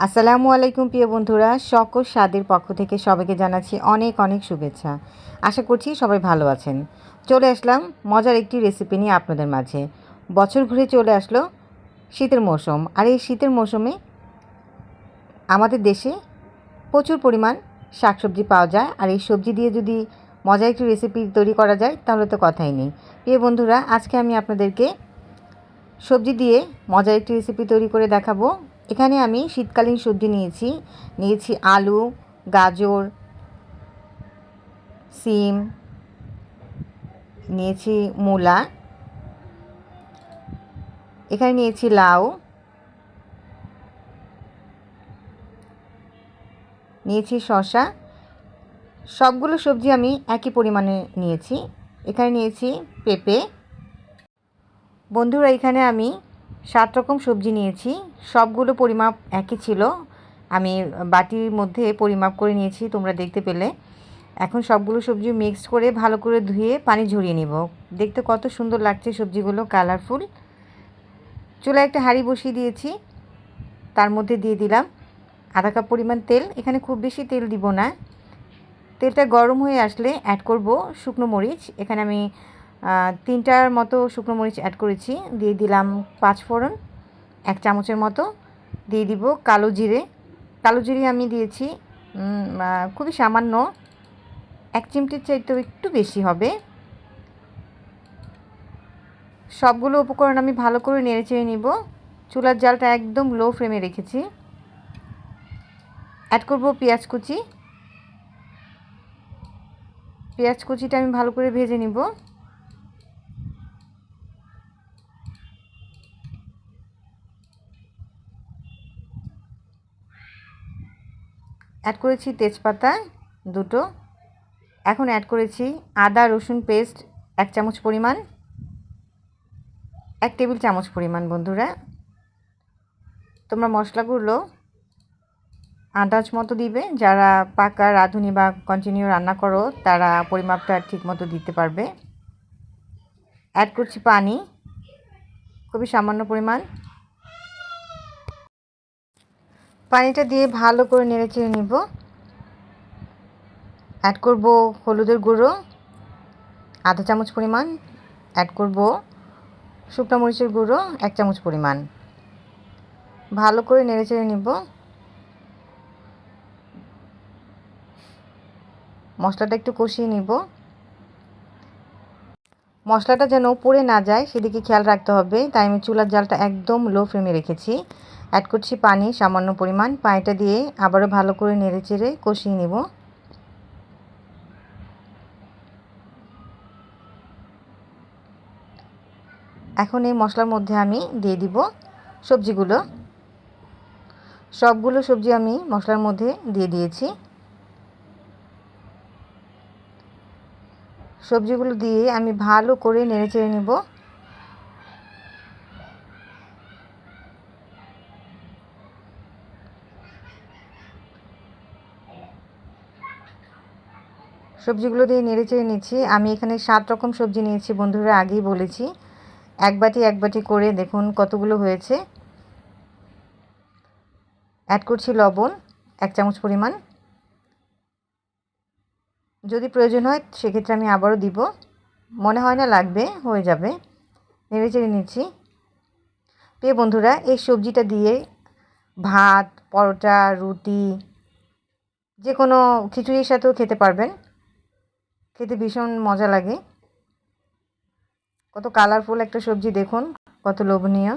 আসসালামু আলাইকুম প্রিয় বন্ধুরা, সকল স্বাদের পক্ষ থেকে সবাইকে জানাচ্ছি অনেক অনেক শুভেচ্ছা। আশা করছি সবাই ভালো আছেন। চলে আসলাম মজার একটি রেসিপি নিয়ে আপনাদের মাঝে। বছর ঘুরে চলে আসলো শীতের মৌসুম, আর এই শীতের মৌসুমে আমাদের দেশে প্রচুর পরিমাণ শাকসবজি পাওয়া যায়। আর এই সবজি দিয়ে যদি মজার একটি রেসিপি তৈরি করা যায়, তাহলে তো কথাই নেই। প্রিয় বন্ধুরা, আজকে আমি আপনাদেরকে সবজি দিয়ে মজার একটি রেসিপি তৈরি করে দেখাবো। এখানে আমি শীতকালীন সবজি নিয়েছি। নিয়েছি আলু, গাজর, সিম, নিয়েছি মূলা। এখানে নিয়েছি লাউ। নিয়েছি শসা। সবগুলো সবজি আমি একই পরিমাণে নিয়েছি। এখানে নিয়েছি পেঁপে। বন্ধুরা, এখানে আমি সাত রকম সবজি নিয়েছি। সবগুলো পরিমাপ একই ছিল। আমি বাটির মধ্যে পরিমাপ করে নিয়েছি, তোমরা দেখতে পেলে। এখন সবগুলো সবজি মিক্স করে ভালো করে ধুয়ে পানি ঝরিয়ে নিব। দেখতে কত সুন্দর লাগছে সবজিগুলো কালারফুল চুলায় একটা হাঁড়ি বসিয়ে দিয়েছি। তার মধ্যে দিয়ে দিলাম আধা কাপ পরিমাণ তেল। এখানে খুব বেশি তেল দিব না। তেলটা গরম হয়ে আসলে অ্যাড করব শুকনো মরিচ। এখানে আমি তিনটার মতো শুকনো মরিচ অ্যাড করেছি। দিয়ে দিলাম পাঁচ ফোড়ন, এক চামচের মতো। দিয়ে দিব কালো জিরে। কালো জিরে আমি দিয়েছি খুবই সামান্য। এক চিমটির চাইতেও একটু বেশি হবে। সবগুলো উপকরণ আমি ভালো করে নেড়ে চেড়ে নিব। চুলার জালটা একদম লো ফ্লেমে রেখেছি। অ্যাড করব পেঁয়াজ কুচি। পেঁয়াজ কুচিটা আমি ভালো করে ভেজে নিব। অ্যাড করেছি তেজপাতা দুটো। এখন অ্যাড করেছি আদা, রসুন পেস্ট এক চামচ পরিমাণ। এক টেবিল চামচ পরিমাণ বন্ধুরা। তোমরা মশলাগুলো আন্দাজ মতো দিবে। যারা পাকা রাঁধুনি বা কন্টিনিউ রান্না করো, তারা পরিমাপটা ঠিক মতো দিতে পারবে। অ্যাড করছি পানি, খুবই সামান্য পরিমাণ। পানিটা দিয়ে ভালো করে নেড়ে চেড়ে নিব। অ্যাড করব হলুদের গুঁড়ো, আধা চামচ পরিমাণ। অ্যাড করব শুকনো মরিচের গুঁড়ো, এক চামচ পরিমাণ। ভালো করে নেড়ে চেড়ে নিব। মশলাটা একটু কষিয়ে নিব। মশলাটা যেন পড়ে না যায়, সেদিকে খেয়াল রাখতে হবে। তাই আমি চুলার জালটা একদম লো ফ্লেমে রেখেছি। অ্যাড করছি পানি, সামান্য পরিমাণ। পানিটা দিয়ে আবারও ভালো করে নেড়ে চেড়ে কষিয়ে নেব। এখন এই মশলার মধ্যে আমি দিয়ে দিব সবজিগুলো। সবগুলো সবজি আমি মশলার মধ্যে দিয়ে দিয়েছি। সবজিগুলো দিয়ে আমি ভালো করে নেড়ে চেড়ে নেব। সবজিগুলো দিয়ে নেড়ে চেড়ে নিচ্ছি। আমি এখানে সাত রকম সবজি নিয়েছি বন্ধুরা, আগেই বলেছি। এক বাটি এক বাটি করে দেখুন কতগুলো হয়েছে। অ্যাড করছি লবণ, এক চামচ পরিমাণ। যদি প্রয়োজন হয়, সেক্ষেত্রে আমি আবারও দিব। মনে হয় না লাগবে, হয়ে যাবে। নেড়ে চেড়ে নিচ্ছি। প্রিয় বন্ধুরা, এই সবজিটা দিয়ে ভাত, পরোটা, রুটি যে কোনো খিচুড়ির সাথেও খেতে পারবেন। খেতে ভীষণ মজা লাগে। কত কালারফুল একটা সবজি দেখুন, কত লোভনীয়।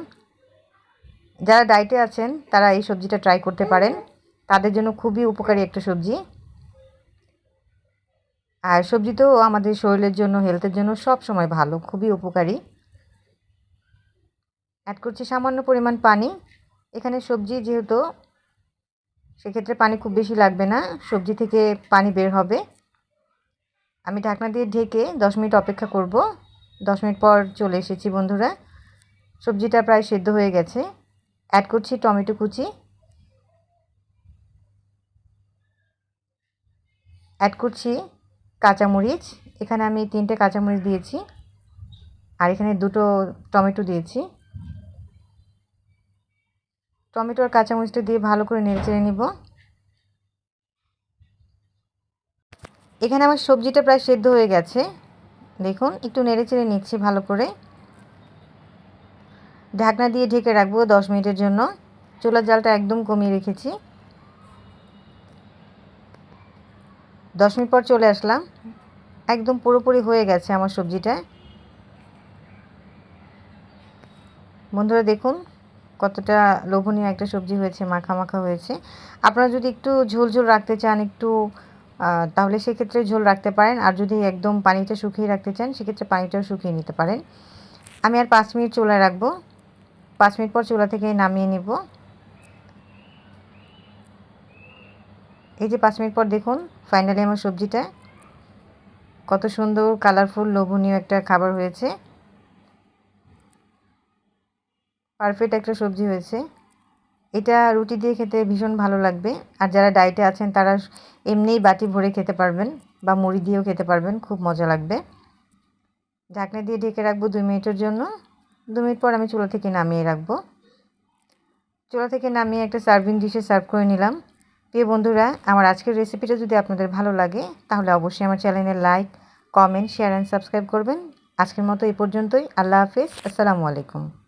যারা ডায়েটে আছেন, তারা এই সবজিটা ট্রাই করতে পারেন। তাদের জন্য খুবই উপকারী একটা সবজি। আর সবজি তো আমাদের শরীরের জন্য হেলথের জন্য সব সময় ভালো, খুবই উপকারী। অ্যাড করছি সামান্য পরিমাণ পানি। এখানে সবজি যেহেতু, সেক্ষেত্রে পানি খুব বেশি লাগবে না। সবজি থেকে পানি বের হবে। আমি ঢাকনা দিয়ে ঢেকে দশ মিনিট অপেক্ষা করব। দশ মিনিট পর চলে এসেছি বন্ধুরা। সবজিটা প্রায় সেদ্ধ হয়ে গেছে। অ্যাড করছি টমেটো কুচি। অ্যাড করছি কাঁচামরিচ। এখানে আমি তিনটে কাঁচামরিচ দিয়েছি। আর এখানে দুটো টমেটো দিয়েছি। টমেটো আর কাঁচামরিচটা দিয়ে ভালো করে নেড়ে চেড়ে নিব। এখানে আমার সবজিটা প্রায় সেদ্ধ হয়ে গেছে। দেখুন, একটু নেড়ে চেড়ে নিচ্ছি ভালো করে। ঢাকনা দিয়ে ঢেকে রাখব দশ মিনিটের জন্য। চুলার জালটা একদম কমিয়ে রেখেছি। দশ মিনিট পর চলে আসলাম। একদম পুরোপুরি হয়ে গেছে আমার সবজিটা। বন্ধুরা, দেখুন কতটা লোভনীয় একটা সবজি হয়েছে, মাখা মাখা হয়েছে। আপনারা যদি একটু ঝোল ঝোল রাখতে চান, একটু তাহলে সেক্ষেত্রে ঝোল রাখতে পারেন। আর যদি একদম পানিটা শুকিয়ে রাখতে চান, সেক্ষেত্রে পানিটাও শুকিয়ে নিতে পারেন। আমি আর পাঁচ মিনিট চুলায় রাখব। পাঁচ মিনিট পর চুলা থেকে নামিয়ে নিব। এই যে পাঁচ মিনিট পর দেখুন, ফাইনালি আমার সবজিটা। কত সুন্দর, কালারফুল, লোভনীয় একটা খাবার হয়েছে। পারফেক্ট একটা সবজি হয়েছে। এটা রুটি দিয়ে খেতে ভীষণ ভালো লাগবে। আর যারা ডায়েটে আছেন, তারা এমনিই বাটি ভরে খেতে পারবেন বা মুড়ি দিয়েও খেতে পারবেন, খুব মজা লাগবে। ঢাকনা দিয়ে ঢেকে রাখব দুই মিনিটের জন্য। দু মিনিট পর আমি চুলা থেকে নামিয়ে রাখব। চুলা থেকে নামিয়ে একটা সার্ভিং ডিশে সার্ভ করে নিলাম। প্রিয় বন্ধুরা, আমার আজকের রেসিপিটা যদি আপনাদের ভালো লাগে, তাহলে অবশ্যই আমার চ্যানেলে like, comment, share, and subscribe করবেন। আজকের মতো এই পর্যন্তই। আল্লাহ হাফিজ। আসসালামু আলাইকুম।